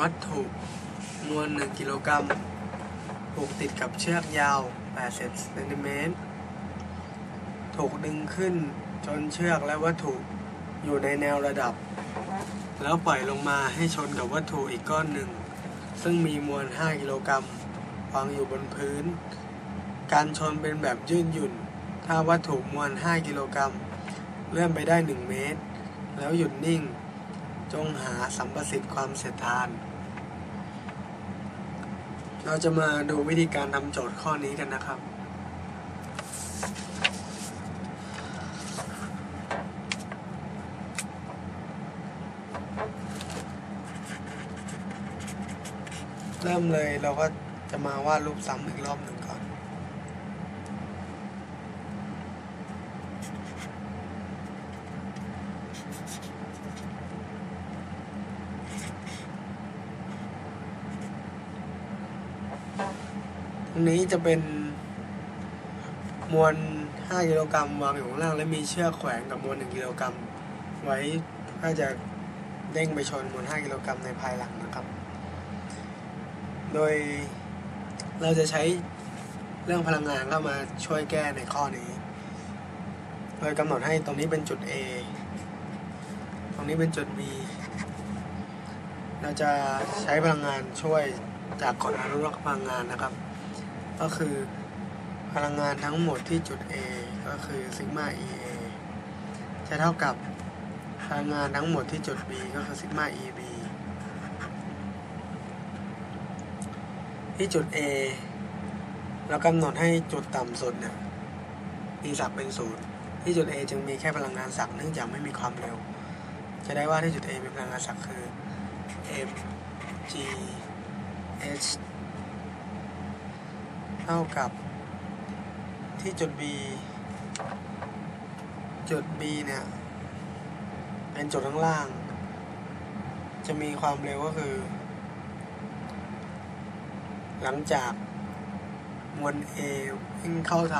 วัตถุมวล 1 กิโลกรัมผูกติดกับเชือกยาว 80เซนติเมตรถูกดึงขึ้นจนเชือกและวัตถุอยู่ในแนวระดับ แล้วปล่อยลงมาให้ชนกับวัตถุอีกก้อนหนึ่ง ซึ่งมีมวล 5 กิโลกรัมวางอยู่บนพื้น การชนเป็นแบบยืดหยุ่น ถ้าวัตถุมวล 5 กิโลกรัมเลื่อนไปได้ 1 เมตร แล้วหยุดนิ่ง จงหาสัมประสิทธิ์ความเสร็จทาน เราจะมาดูวิธีการทำโจทย์ข้อนี้กันนะครับ เริ่มเลยเราก็จะมาวาดรูปซ้ำอีกรอบหนึ่งก่อน นี้จะเป็น มวล 5 กิโลกรัมวางอยู่ข้างล่าง และมีเชือกแขวนกับมวล 1 กิโลกรัมไว้เพื่อจะเด้งไปชนมวล 5 กิโลกรัมในภายหลังนะครับ โดยเราจะใช้เรื่องพลังงานเข้ามาช่วยแก้ในข้อนี้ โดยกำหนดให้ตรงนี้เป็นจุด A ตรงนี้เป็นจุด B เราจะใช้พลังงานช่วยจากกฎอนุรักษ์พลังงานนะครับ ก็คือพลังงานทั้งหมดที่จุด A ก็คือซิกมา EA จะเท่ากับพลังงานทั้งหมดที่จุด B ก็คือซิกมา EB ที่จุด A เรากำหนดให้จุดต่ำสุดเนี่ยมีศักย์เป็นศูนย์ที่จุด A จึงมีแค่พลังงานศักย์เนื่องจากไม่มีความเร็ว จะได้ว่าที่จุด A มีพลังงานศักย์คือ m g h เท่ากับที่จุด B จุด B เนี่ย เป็นจุดข้างล่าง จะมีความเร็วก็คือ หลังจากมวล A วิ่งเข้าท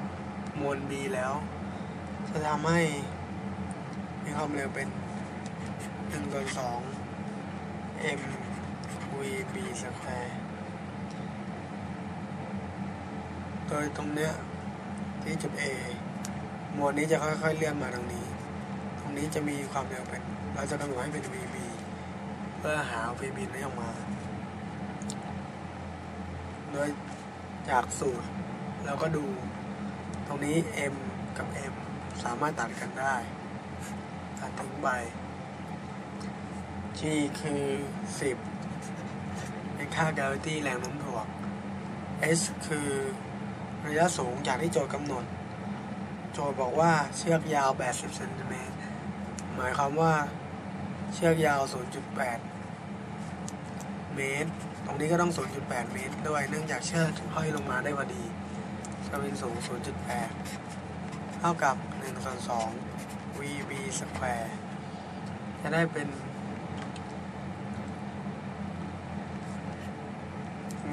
ำมวล B แล้ว จะทำให้มีความเร็วเป็น1ส่วน2 m v b สแควร์ โดยตรงเนี้ยที่จุด A มวลนี้จะค่อยๆเลื่อนมาตรงนี้ ตรงนี้จะมีความเร็วเป็น เราจะกำหนดให้เป็น vb เพื่อหา vb นี้ออกมา โดยจากสูตรเราก็ดูตรงนี้ m กับ m สามารถตัดกันได้ตัดทิ้งไป g คือ 10 เป็นค่า gravity แรงโน้มถ่วง s คือ ระยะสูงจากที่โจทย์กำหนด โจทย์บอกว่าเชือกยาว 80เซนติเมตรหมายความว่าเชือกยาว 0.8 เมตร ตรงนี้ก็ต้อง 0.8 เมตร ด้วยเนื่องจากเชือกห้อยลงมาได้พอดีจะเป็นสูง 0.8 เท่ากับ1ส่วน2 vb สแควร์จะได้เป็น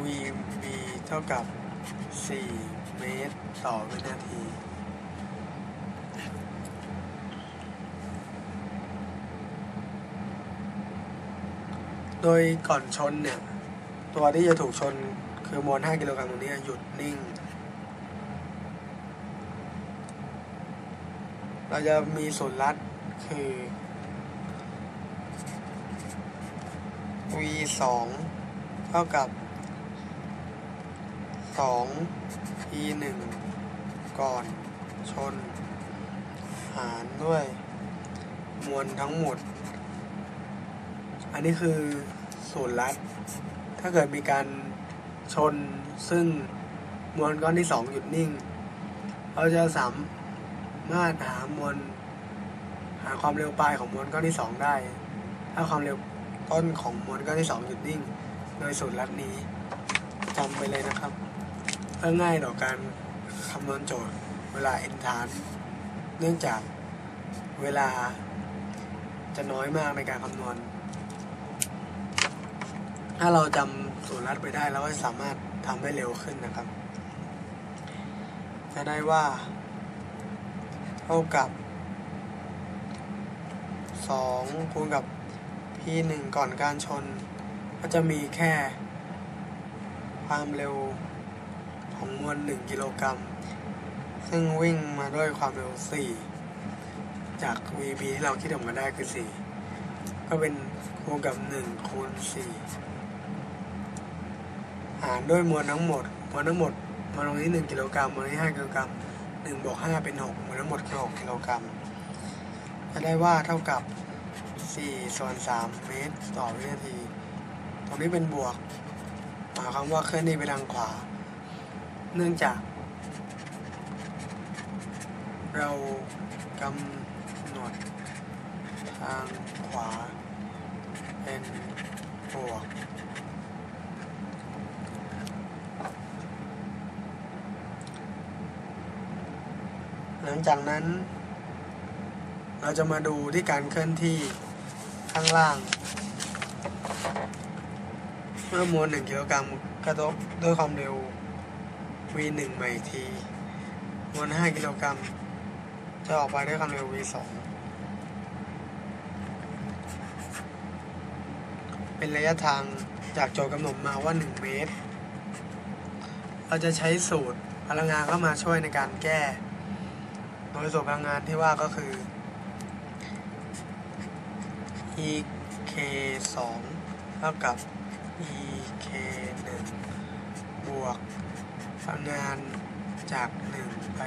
vb เท่ากับ4 เมตรต่อวินาที โดยก่อนชนเนี่ย ตัวที่จะถูกชนคือมวล5กิโลกรัมตรงนี้หยุดนิ่ง เราจะมีส่วนลัดคือ v 2เท่ากับ 2 e 1ก่อน ชน หารด้วย มวลทั้งหมด อันนี้คือส่วนลัด ถ้าเกิดมีการชนซึ่งมวลก้อนที่สองหยุดนิ่ง เราจะสามารถหามวลหาความเร็วปลายของมวลก้อนที่สองได้ ถ้าความเร็วต้นของมวลก้อนที่สองหยุดนิ่ง โดยสูตรลัดนี้จำไปเลยนะครับ เพื่อง่ายต่อการคำนวณโจทย์เวลาเอ็นทานเนื่องจากเวลาจะน้อยมากในการคำนวณ ถ้าเราจำสูตรลัดไปได้เราก็สามารถทำได้เร็วขึ้นนะครับ จะได้ว่า เท่ากับ 2 คูณกับ p 1ก่อนการชน ก็จะมีแค่ความเร็ว ของมวล1กิโลกรัม ซึ่งวิ่งมาด้วยความเร็ว 4 จาก VB ที่เราคิดออกมาได้คือ 4 ก็เป็นคูณกับ 1 คูณ 4 หารด้วยมวลทั้งหมด มวลทั้งหมดมวลตรงนี้ 1 กิโลกรัมมวลนี้5กิโลกรัม1บวก5เป็น 6 มวลทั้งหมดคือ 6 กิโลกรัม จะได้ว่าเท่ากับ4ส่วน3เมตรต่อวินาที ตรงนี้เป็นบวกหมายความว่าเคลื่อนที่ไปทางขวา เนื่องจาก เรากำหนดทางขวา เป็นบวกหลังจากนั้น เราจะมาดูที่การเคลื่อนที่ข้างล่าง เมื่อมวล1กิโลกรัมกระทบด้วยความเร็ว v1 ใหม่ทีมวล5กิโลกรัมจะออกไปด้วยความเร็ว v2 เป็นระยะทางจากโจทย์กำหนดมาว่า 1 เมตร เราจะใช้สูตรพลังงานเข้ามาช่วยในการแก้ โดยสูตรพลังงานที่ว่าก็คือ e k 2เท่ากับ e k 1บวก พลังงานจาก 1 ไป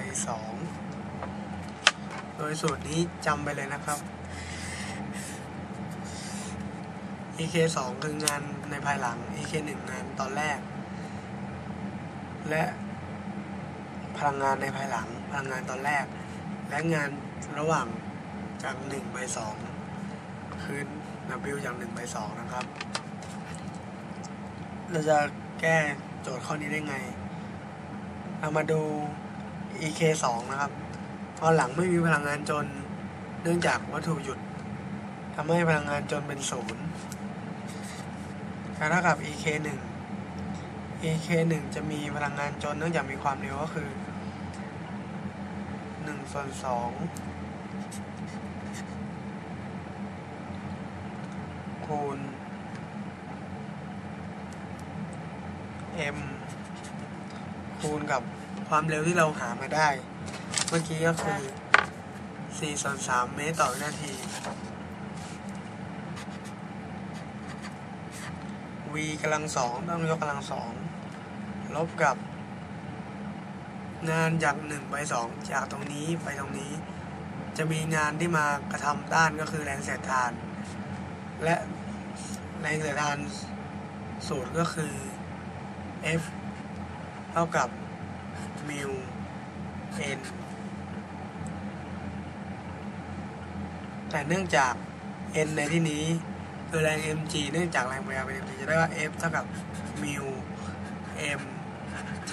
2 โดยสูตรนี้จำไปเลยนะครับ e k 2คืองานในภายหลัง e k 1งานตอนแรก และพลังงานในภายหลัง พลังงานตอนแรก และงานระหว่างจาก 1 ไป 2 คือ W จาก 1 ไป 2 นะครับ เราจะแก้โจทย์ข้อนี้ได้ไง เรามาดู EK 2 นะครับ ตอนหลังไม่มีพลังงานจน เนื่องจากวัตถุหยุดทำให้พลังงานจนเป็นศูนย์เท่ากับ EK 1 EK 1 จะมีพลังงานจนเนื่องจากมีความเร็วก็คือ1ส่วน2คูณ m คูณกับความเร็วที่เราหามาได้ เมื่อกี้ก็คือ4ส่วน3เมตรต่อวินาที v กำลังสองต้องยกกำลังสองลบกับ งานจาก1ไป2จากตรงนี้ไปตรงนี้ จะมีงานที่มากระทำด้านก็คือแรงเสียดทาน และแรงเสียดทานสูตรก็คือ F เท่ากับมิว n แต่เนื่องจาก n ในที่นี้คือแรง mg เนื่องจากแรงพยายเป็น mg จะได้ว่า F เท่ากับมิว m g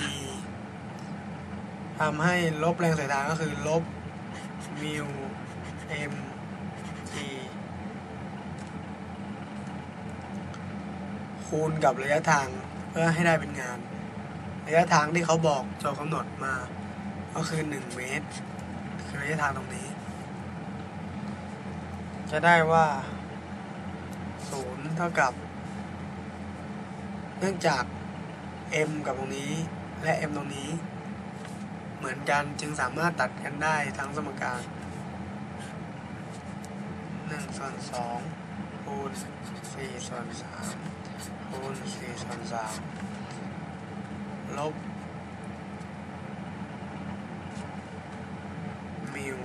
ทำให้ลบแรงเสียดทานก็คือลบมิว m g คูณกับระยะทางเพื่อให้ได้เป็นงาน ระยะทางที่เขาบอกโจทย์กำหนดมา ก็คือ1เมตร คือระยะทางตรงนี้ จะได้ว่า0เท่ากับ เนื่องจาก m กับตรงนี้และ m ตรงนี้ เหมือนกันจึงสามารถตัดกันได้ทั้งสมการ1ส่วน2คูณ4ส่วน3คูณ4ส่วน 3ลบมิว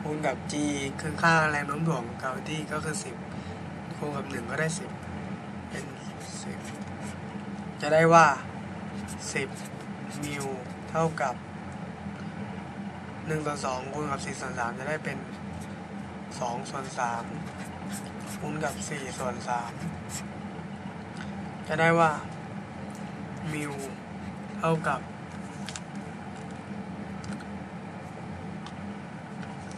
คูณกับ g คือค่าแรงโน้มถ่วงกาวิตี้ก็คือ 10 คูณกับ 1 ก็ได้ 10 เป็น 10 จะได้ว่า 10 มิวเท่ากับ 1 ส่วน 2 คูณกับ 4 ส่วน 3 จะได้เป็น 2 ส่วน 3 คูณกับ 4 ส่วน 3 จะได้ว่า มิวเท่ากับ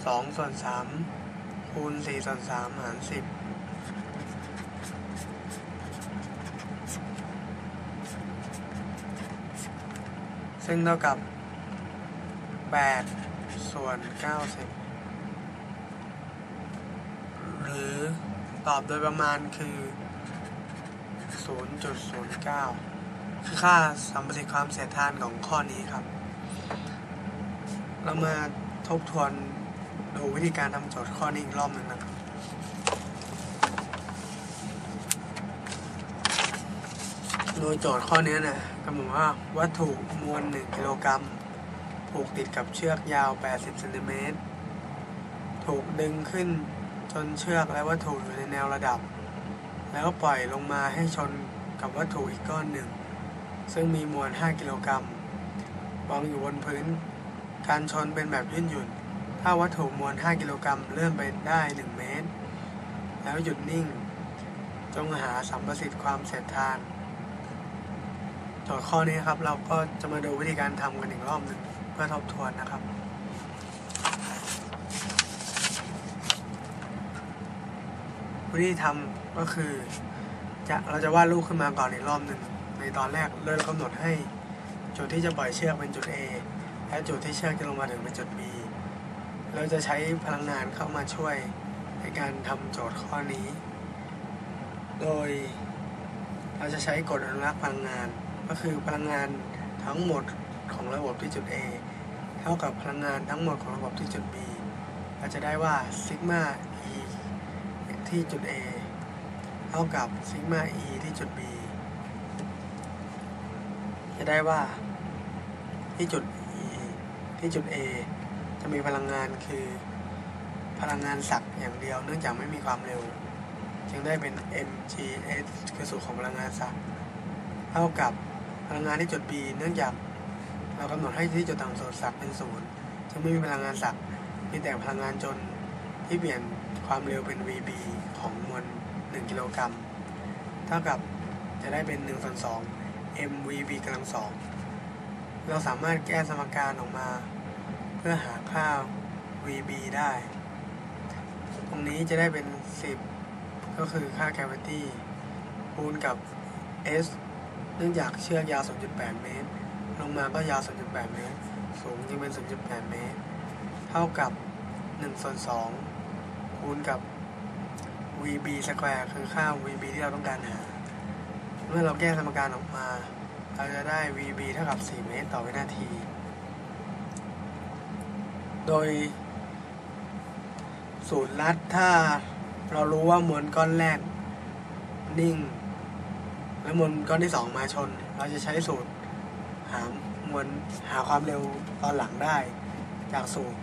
2ส่วน3คูณ4ส่วน3หาร10ซึ่งเท่ากับ8ส่วน90หรือตอบโดยประมาณคือ 0.09 คือค่าสัมประสิทธิ์ความเสียดทานของข้อนี้ครับ เรามาทบทวนดูวิธีการทำโจทย์ข้อนี้อีกรอบหนึ่งนะครับโดยโจทย์ข้อนี้นะกำหนดว่าวัตถุมวล 1 กิโลกรัมผูกติดกับเชือกยาว 80เซนติเมตรถูกดึงขึ้นจนเชือกและวัตถุอยู่ในแนวระดับ แล้วปล่อยลงมาให้ชนกับวัตถุอีกก้อนหนึ่ง ซึ่งมีมวล 5 กิโลกรัมวางอยู่บนพื้น การชนเป็นแบบยืดหยุ่น ถ้าวัตถุมวล 5 กิโลกรัมเลื่อนไปได้ 1 เมตร แล้วหยุดนิ่ง จงหาสัมประสิทธิ์ความเสียดทานโจทย์ข้อนี้ครับ เราก็จะมาดูวิธีการทำกันอีกรอบหนึ่งเพื่อทบทวนนะครับ วิธีทำก็คือจะเราจะวาดรูปขึ้นมาก่อนอีกรอบหนึ่ง ในตอนแรกเลยเรากำหนดให้จุดที่จะปล่อยเชือกเป็นจุด A และจุดที่เชือกจะลงมาถึงเป็นจุด B เราจะใช้พลังงานเข้ามาช่วยในการทำโจทย์ข้อนี้ โดยเราจะใช้กฎอนุรักษ์พลังงาน ก็คือพลังงานทั้งหมดของระบบที่จุด A เท่ากับพลังงานทั้งหมดของระบบที่จุด B เราจะได้ว่าซิกมา E ที่จุด A เท่ากับซิกมา E ที่จุด B จะได้ว่าที่จุด E ที่จุด A จะมีพลังงานคือ พลังงานศักย์อย่างเดียว เนื่องจากไม่มีความเร็ว จึงได้เป็น mgs คือสูตรของพลังงานศักย์เท่ากับพลังงานที่จุด B เนื่องจากเรากำหนดให้ที่จุดต่ำสุดศักย์เป็นศูนย์จึงไม่มีพลังงานศักย์มีแต่พลังงานจนที่เปลี่ยนความเร็วเป็น VB ของมวล1กิโลกรัมเท่ากับจะได้เป็น1ส่วน2 mVb กำลังสองเราสามารถแก้สมการออกมา เพื่อหาค่า VB ได้ ตรงนี้จะได้เป็น 10 ก็คือค่า cavity คูณกับ s เนื่องจากเชือกยาว 0.8 เมตร ลงมาก็ยาว 0.8 เมตร สูงจึงเป็น 0.8 เมตร เท่ากับ1ส่วน2คูณกับ VB square คือค่า VB ที่เราต้องการหา มื่อเราแก้สมการออกมา เราจะได้ VB เท่ากับ 4 เมตรต่อวินาที โดย สูตรลัดถ้าเรารู้ว่ามวลก้อนแรก นิ่ง และมวลก้อนที่สองมาชน เราจะใช้สูตรหามวลหาความเร็วตอนหลังได้ จากสูตร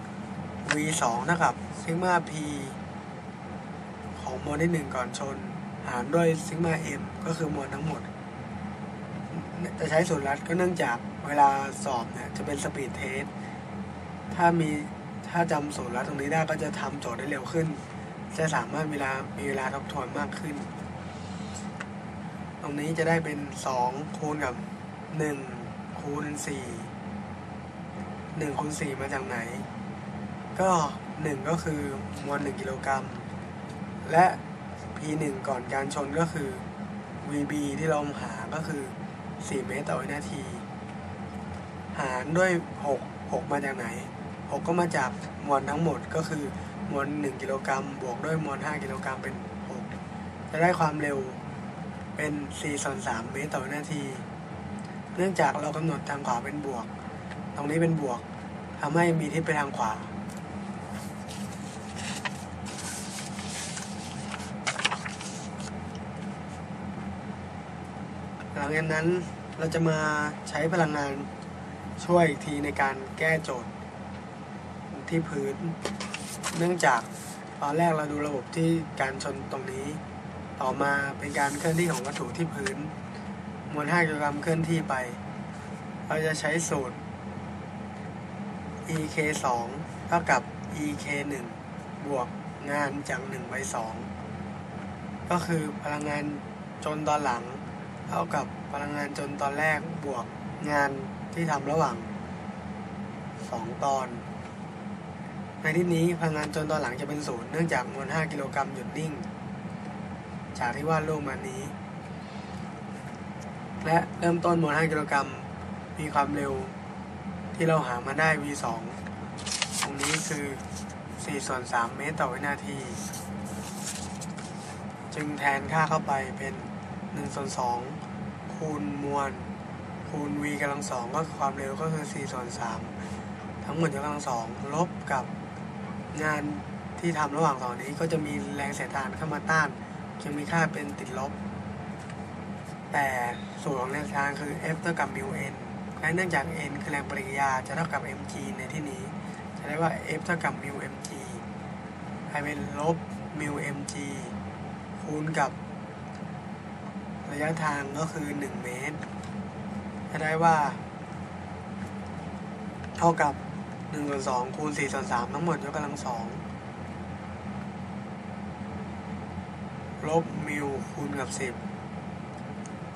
v 2เท่ากับซิกมา p ของมวลที่หนึ่งก่อนชน หารด้วยซิกมา m ก็คือมวลทั้งหมด จะใช้สูตรลัดก็เนื่องจากเวลาสอบเนี่ยจะเป็นสปีดเทส ถ้ามีถ้าจำสูตรลัดตรงนี้ได้ก็จะทำโจทย์ได้เร็วขึ้น จะสามารถเวลามีเวลาทบทวนมากขึ้น ตรงนี้จะได้เป็น 2 คูณกับ 1 คูณ 4 1คูณ4มาจากไหน ก็ 1 ก็คือมวล1กิโลกรัมและ P1 ก่อนการชนก็คือ VB ที่เราหาก็คือ 4 เมตรต่อวินาที หารด้วย 6 6 มาจากไหน 6 ก็มาจากมวลทั้งหมดก็คือมวล1กิโลกรัมบวกด้วยมวล5กิโลกรัมเป็น 6 จะได้ความเร็วเป็น4ส่วน3เมตรต่อวินาที เนื่องจากเรากำหนดทางขวาเป็นบวก ตรงนี้เป็นบวกทำให้มีทิศไปทางขวา งจากนั้นเราจะมาใช้พลังงานช่วยอีกทีในการแก้โจทย์ที่พื้น เนื่องจากตอนแรกเราดูระบบที่การชนตรงนี้ ต่อมาเป็นการเคลื่อนที่ของวัตถุที่พื้น มวล5กิโลกรัมเคลื่อนที่ไป เราจะใช้สูตร ek 2เท่ากับ ek 1บวกงานจาก1ไป2ก็คือพลังงานจนตอนหลัง เท่ากับพลังงานจนตอนแรกบวกงานที่ทำระหว่าง 2 ตอน ในที่นี้พลังงานจนตอนหลังจะเป็นศูนย์เนื่องจากมวล 5 กิโลกรัมหยุดนิ่ง จากที่วาดรูปมานี้ และเริ่มต้นมวล 5 กิโลกรัมมีความเร็วที่เราหามาได้ v 2 ตรงนี้คือ 4 ส่วน 3 เมตรต่อวินาที จึงแทนค่าเข้าไปเป็น หนึ่งส่วนสองคูณมวลคูณ v กำลังสองก็คือความเร็วก็คือสี่ส่วนสามทั้งหมดยกกำลังสองลบกับงานที่ทำระหว่างสองนี้ก็จะมีแรงเสียดทานเข้ามาต้านจะมีค่าเป็นติดลบ แต่สูตรของแรงเสียดทานคือ F เท่ากับ mu n และเนื่องจาก n คือแรงปริยาจะเท่ากับ mg ในที่นี้ จะได้ว่า F เท่ากับ mu mg ให้เป็นลบ mu mg คูณกับ ระยะทางก็คือ 1 เมตรจะได้ว่า เท่ากับ1ส่วน2คูณ4ส่วน3ทั้งหมดยกกำลังสองลบมิวคูณกับ 10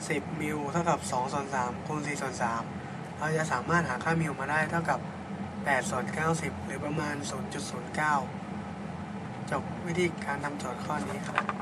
10มิวเท่ากับ2ส่วน3คูณ4ส่วน3เราจะสามารถหาค่ามิวมาได้เท่ากับ8ส่วน90 หรือประมาณ 0.09 จบวิธีการทำโจทย์ข้อนี้ครับ